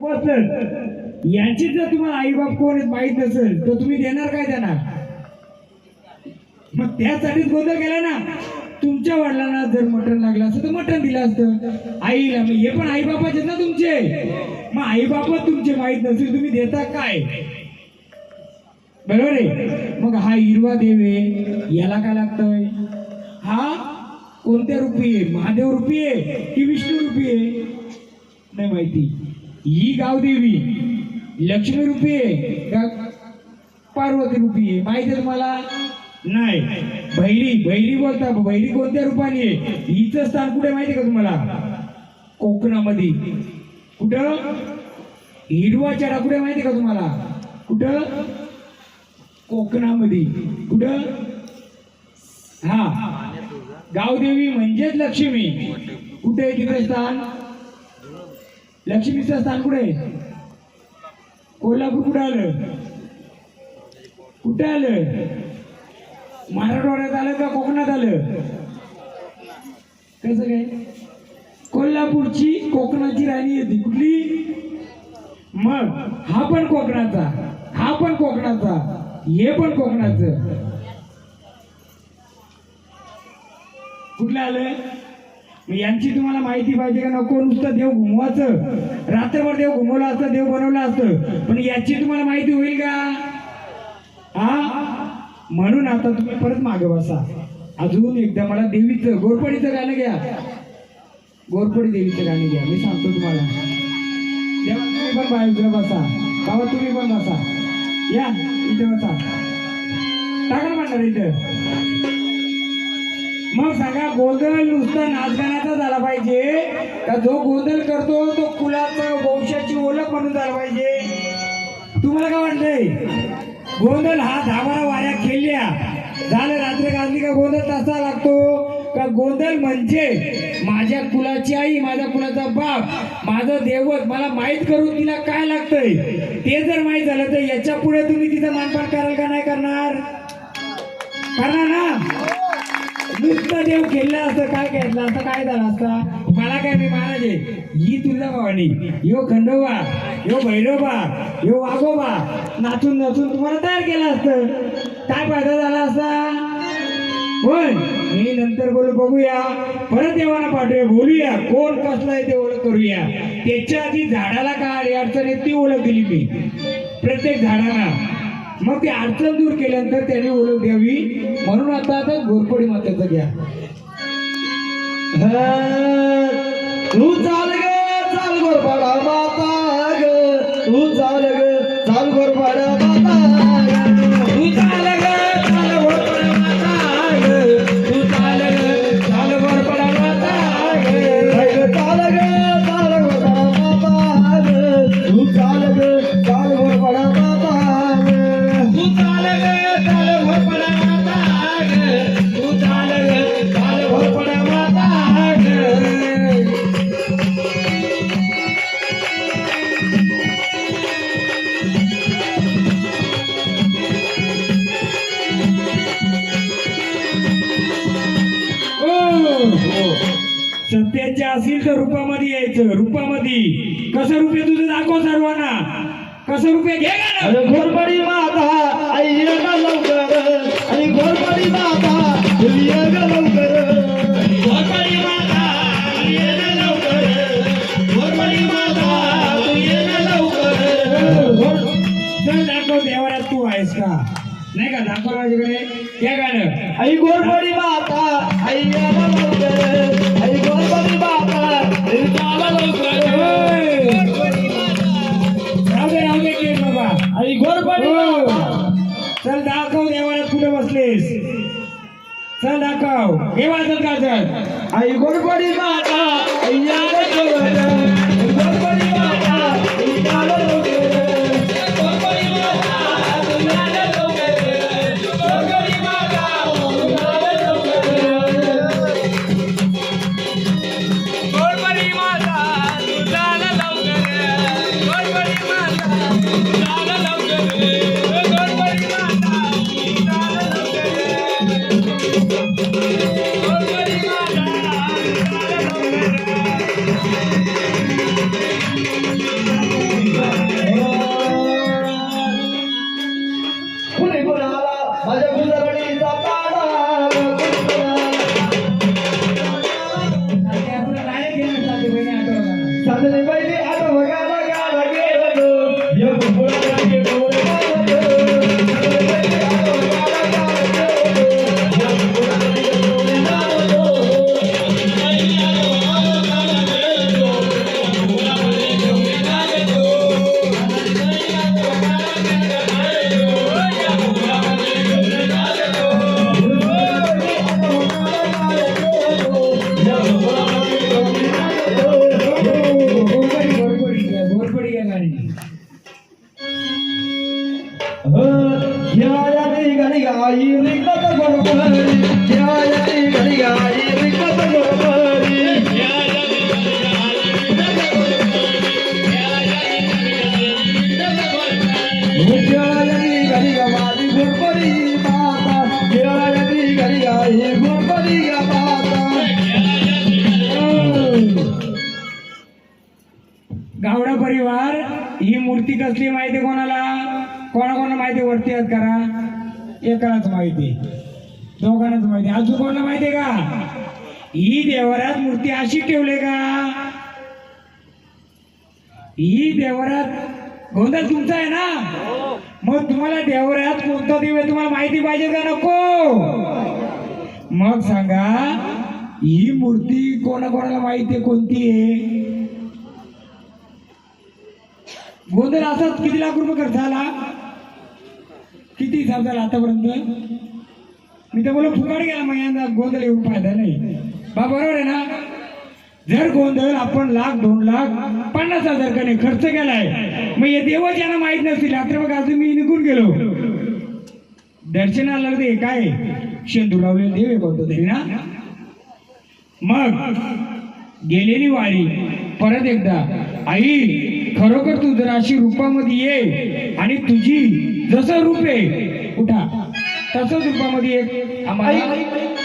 असेल यांची जर तुम्हाला आईबाप कोण माहीत नसेल तर तुम्ही देणार काय त्यांना? मग त्यासाठीच गोंधळ केला ना. तुमच्या वडिलांना जर मटण लागलं असतं तर मटण दिलं असतं. आईला मग हे पण आई बापाचे ना तुमचे. मग आई बापच तुमचे माहीत नसेल तुम्ही देता काय? बरोबर आहे? मग हा हिरवा देव आहे याला काय लागतंय? हा कोणत्या रूपी आहे? महादेव रूपी आहे की विष्णू रूपी आहे? नाही माहिती. ही गावदेवी लक्ष्मी रूपी आहे का पार्वती रूपी आहे? माहिती आहे तुम्हाला? नाही. भैरी भैरी बोलता भैरी कोणत्या रूपाने आहे? हिचं स्थान कुठे माहिती आहे का तुम्हाला? कोकणामध्ये. कुठं? हिरवा हिरवाच्या कुठे माहिती आहे का तुम्हाला? कुठं? कोकणामध्ये. कुठं? हा. गावदेवी म्हणजेच लक्ष्मी. कुठे आहे तिथं स्थान? लक्ष्मीचं स्थान कुठे? कोल्हापूर कुठं आलं? कुठं आलं? मराठवाड्यात आलं का कोकणात आलं? कसं काय? कोल्हापूरची कोकणाची राणी येते. कुठली? मग हा पण कोकणाचा. हा पण कोकणाचा. हे पण कोकणाचं. कुठलं आलं? यांची तुम्हाला माहिती पाहिजे का? नको नुसतं देव घुमवायचं. रात्रभर देव घुमवलं असतं देव बनवलं असतं. पण याची तुम्हाला माहिती होईल का? हा? म्हणून आता तुम्ही परत मागे बसा. अजून एकदा मला देवीचं गोरपडीचं गाणं घ्या. गोरपडी देवीचं गाणं घ्या. मी सांगतो तुम्हाला. देवा तुम्ही पण बाहेर बसा. बाबा तुम्ही पण बसा. या इथे बसा. टाका म्हणणार इथं. मग सांगा गोंधळ नुसतं नाचगाण्याचा झाला पाहिजे. का जो गोंधळ करतो तो कुलाचा वंशाची ओळख म्हणून झाला पाहिजे. तुम्हाला काय वाटतंय? गोंधळ हा धाबारा वाऱ्या खेळल्या. झालं रात्र गाजली का गोंधळ तसा लागतो. का गोंधळ म्हणजे माझ्या कुलाची आई माझ्या कुलाचा बाप माझं देवत मला माहीत करून तिला काय लागतंय? ते जर माहीत झालं तर याच्यापुढे तुम्ही तिचं मानपान कराल का नाही करणार? करणार ना? नुसतं देव खेळलं असतं काय खेळलं असतं? काय झालं असतं? मला काय मी महाराज आहे ही तुझा भावानी यो खंडोबा यो भैरोबा यो वाघोबा. नाचून नाचून तुम्हाला तयार केलं असतं. काय फायदा झाला असता? होय मी नंतर बोलू बघूया. परत देवाला पाठवूया बोलूया. कोण कसला आहे ते ओळख करूया. त्याच्या आधी झाडाला काय अडचण आहे ती ओळख दिली मी. प्रत्येक झाडाला. मग ती अडचण दूर केल्यानंतर त्याने ओळख घ्यावी. म्हणून आता आता घोरपडी मातेचं घ्या. तू चाल रूपामध्ये कसं रुपये तुझं दाखव सर्वांना? कसं रुपये घे अरे घोरपडी माता आई ये ग लवकर. घोरपडी माता तू ये ग लवकर. घोरपडी माता, तू ये ना लवकर. घोरपडी माता, तू ये ना लवकर. चल दाखव तू आहेस का? नाही का? दाखव माझ्याकडे हे गाणं. आई गोरपडी चल दाखव हे वाजत का चल आई गोरपडी गावडा परिवार ही मूर्ती कसली माहिती कोणाला? कोणाकोणा माहिती वरती आहेत करा? एकालाच माहिती. दोघांनाच माहिती. अजून कोणाला माहिती का? ही देवरात मूर्ती अशी ठेवले का? ही देवरात गोंधळ तुमचा आहे ना? मग तुम्हाला देवरात कोणता देव आहे तुम्हाला माहिती पाहिजे का नको? मग सांगा ही मूर्ती कोणाकोणाला माहिती आहे? कोणती आहे? गोंधळ असाच किती लाख रुपये खर्च झाला? किती हिसाब झाला आतापर्यंत मी तर बोला फुकाड गेला मग यांना गोंधळ येऊन फायदा नाही. बा बरोबर आहे ना? जर गोंधळ आपण लाख दोन लाख पन्नास हजार कने खर्च केलाय मग हे देवच यांना माहीत नसतील. रात्र बघा अजून मी निघून गेलो. दर्शनाला ते काय? शेंदूर लावलेले देव आहे कोणतं तरी ना? मग गेलेली वारी परत एकदा आई खरोखर तू जर अशी रूपामध्ये ये आणि तुझी जसं रूप आहे उठा. तसंच रूपामध्ये ये. आम्हाला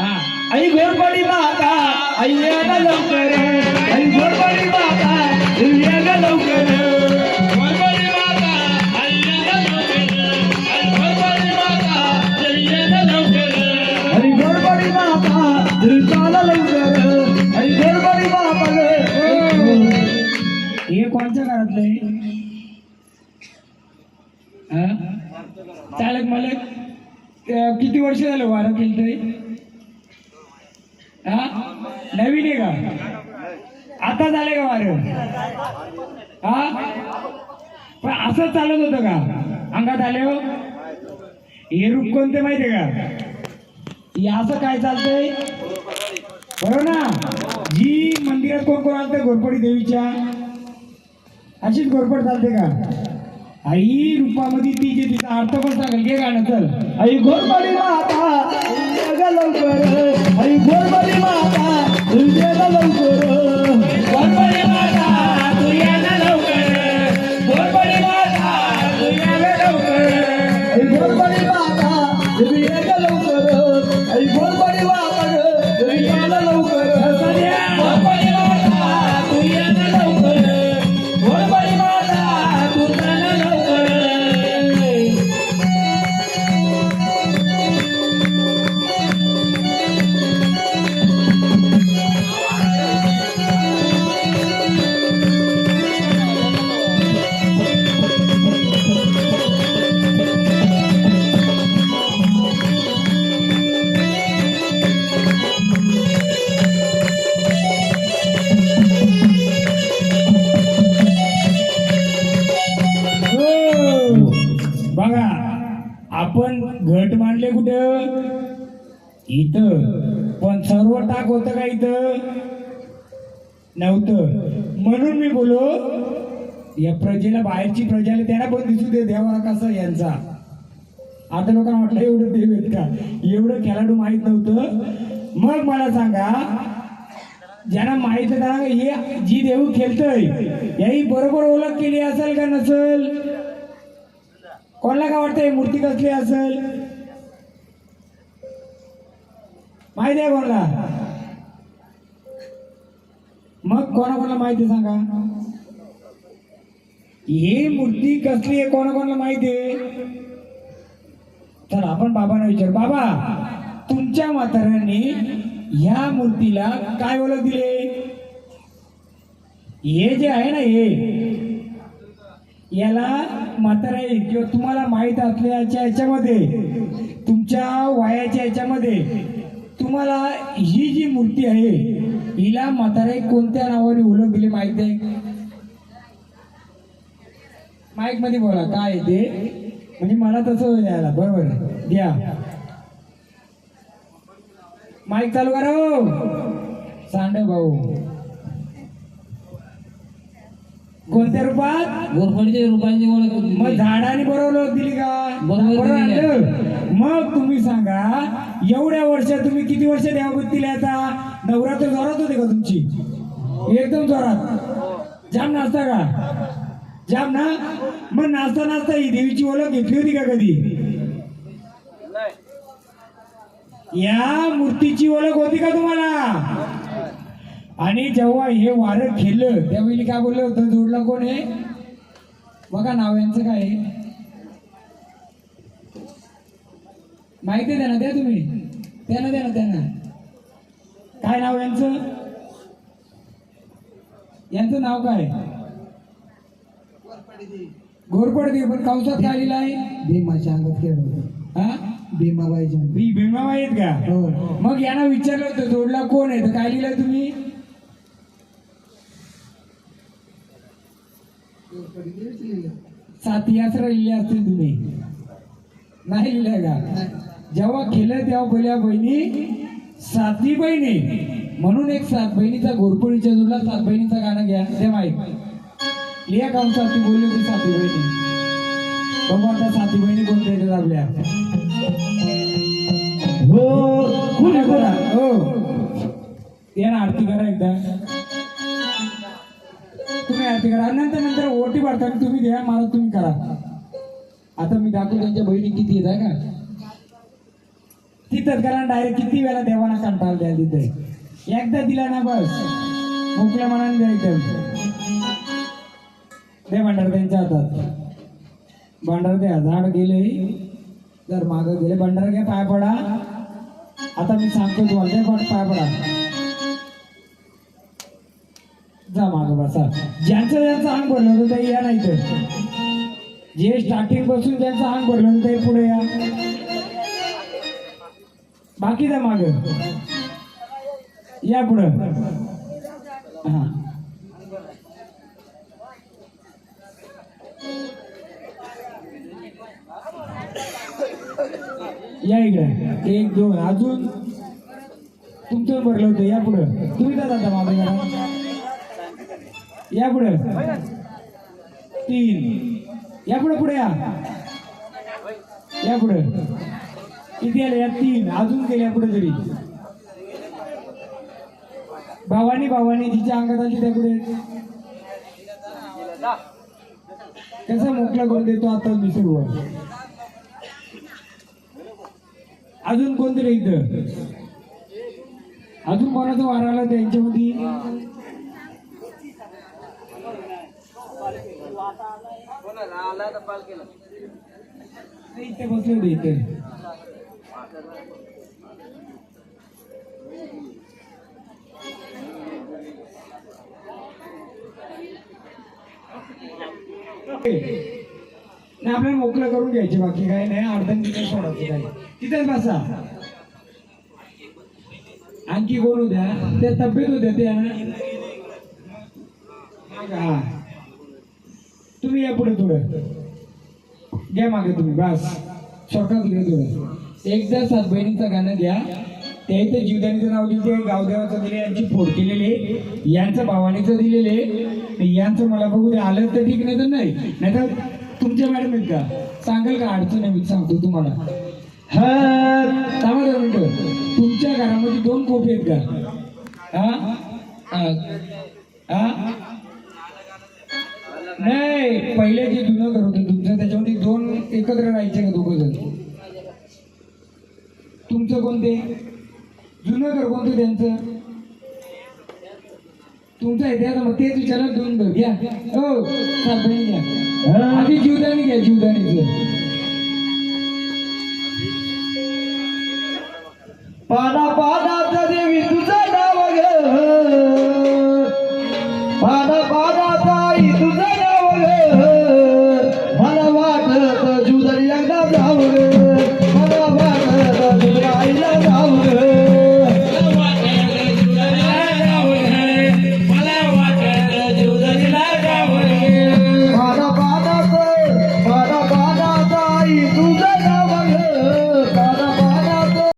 हा. आई गोरबडी माता आई लवकर. आई गोरबडी माता लवकर. चालक मालक किती वर्ष झालं वारं केलं तरी? हा? नवीन आहे का? आता झालं का वारं? हा? पण असं चालत होतं का? अंगात आले हो? हे रूप कोणते माहितीये का? असं काय चालतंय? बरोबर ना? जी मंदिरात कोण कोण आलते? घोरपडी देवीच्या. अशीच घोरपड चालते का? आई रूपामध्ये ती जे तिचा अर्थ पण सांगेल. घे गाणं चल. आई गोरबडी माता लवकर. आई गोरबडी माता बघा आपण घट मांडले कुठं? इथं. पण सर्व टाक होतं का इथं? नव्हतं. म्हणून मी बोलो या प्रजेला बाहेरची प्रजाला त्यांना पण दिसू दे देवा कसा यांचा. आता लोकांना वाटलं एवढं देव आहेत का? एवढं खेळाडू माहीत नव्हतं. मग मला सांगा ज्यांना माहीत आहे त्यांना हे जी देऊ खेळतय याही बरोबर ओळख केली असेल का नसेल? कोणाला काय वाटतंय? मूर्ती कसली असेल? माहिती आहे कोणाला? मग कोणा कोणाला माहिती सांगा? ही मूर्ती कसली आहे? कोणाकोणाला माहिती आहे? तर आपण बाबांना विचार. बाबा तुमच्या म्हाताऱ्यांनी ह्या मूर्तीला काय ओळख दिले? हे जे आहे ना हे याला म्हातारा किंवा तुम्हाला माहीत असल्याच्या याच्यामध्ये तुमच्या वयाच्या याच्यामध्ये तुम्हाला ही जी मूर्ती आहे हिला म्हाताराई कोणत्या नावाने ओळख माहीत माहिती आहे? माईकमध्ये बोला काय आहे ते? म्हणजे मला तसं द्यायला बरोबर द्या. माईक चालू करा हो. सांड भाऊ. कोणत्या रूपात? गोरफडीच्या ओळख होती मग झाडाने बरोबर ओळख दिली का? बरोबर बरोबर दिली आहे. आणलं? मग तुम्ही सांगा एवढ्या वर्ष तुम्ही किती वर्ष देवाबत्तीला आता? नवरात्र जोरात होते का तुमची? एकदम जोरात. जाम नाचता का? जाम ना? मग नाचता नाचता ही देवीची ओळख घेतली होती का कधी? या मूर्तीची ओळख होती का तुम्हाला? आणि जेव्हा हे वारं खेळलं त्यावेळी काय बोललं होतं? जोडला कोण आहे बघा नाव यांचं काय आहे. माहिती आहे ना द्या तुम्ही. त्यांना द्या ना त्यांना काय नाव यांचं? यांचं नाव काय? घोरपड दे पण कंसात काय लिहिलं आहे? भीमाच्या अंगात खेळ होता. हा? भीमाबाईच्या मी भीमाबाई आहेत का? हो. मग यांना विचारलं होतं जोडला कोण आहे? तर काय लिहिलं तुम्ही? साती आसरा लिहिले असतील तुम्ही. नाही लिहिलंय का? जेव्हा केलं तेव्हा बोल्या बहिणी साती बहिणी. म्हणून एक सात बहिणीचा घोरपडीच्या जोडला सात बहिणीचं गाणं घ्या. ते माहीत. लिहा काऊन साती बोलली होती साती बहिणी. बघू आता साती बहिणी कोणत्या आपल्या हो बोला हो. या ना आरती करा एकदा. तुम्ही आरती नंतर नंतर ओटी भरताना तुम्ही द्या मला तुम्ही करा. आता मी दाखवू त्यांच्या बहिणी किती येत आहे का? तिथंच करा डायरेक्ट किती वेळा देवाना कंटाळ द्या तिथे. एकदा दिला ना बस. मोकल्या मनाने द्या दे भांडार त्यांच्या हातात. भांडार द्या. झाड गेले. जर माग गेले भांडार घ्या पाय पडा. आता मी सांगतो तुम्हाला. पाय पडा. जा माग बसा. ज्यांचं ज्यांचं अंग भरलं होतं ते या नाही तर. जे स्टार्टिंगपासून ज्यांचं अंग भरलं होतं ते पुढे या. बाकी जा माग. या पुढं. हा. या इकडे. एक दोन. अजून तुमचं भरलं होतं. या पुढं. तुम्ही जा जाता मागे. या पुढं. तीन. या पुढे पुढे या. या पुढं. किती आले या तीन. अजून गेल्या पुढे तरी. भावानी भावानी जिच्या अंगात आली त्या पुढे. कसा मोकळा करून देतो आता मी सुरुवात. अजून कोणतरी इथं? अजून कोणाचा वार आला त्यांच्यामध्ये? इथे बसले होते इथे नाही आपल्याला मोकळं करून घ्यायचे बाकी काही नाही अडचण तिथे सोडायची काही. तिथेच बसा. आणखी कोण होत्या त्या तब्येत होत्या त्या हा. या पुढे थोडं. घ्या मागे तुम्ही बस. स्वतःच घ्या थोडं. एकदा सात बहिणीचं गाणं घ्या. ते तर जीवदानीचं नाव दिले गावदेवाचं दिले यांची फोड केलेले यांचं भावानीचं दिलेले यांचं मला बघू दे आलं तर ठीक नाही तर नाही. नाहीतर तुमच्या मॅडम आहेत का? सांगाल का अडचण आहे? मी सांगतो तुम्हाला. हा थांबा दोन तुमच्या घरामध्ये दोन कोपे आहेत का? हा. हा? नाही पहिले जे जुनं घर होतं तुमचं त्याच्यामध्ये दोन एकत्र राहायचे का दोघं जण? तुमचं कोणते? जुनं घर कोणतं त्यांचं? तुमचा इतिहास मग तेच विचारलं दोन बघ घ्या. हो सापडे घ्या. आधी जीवदानी घ्या जीवदानीचं. पाना पानाचा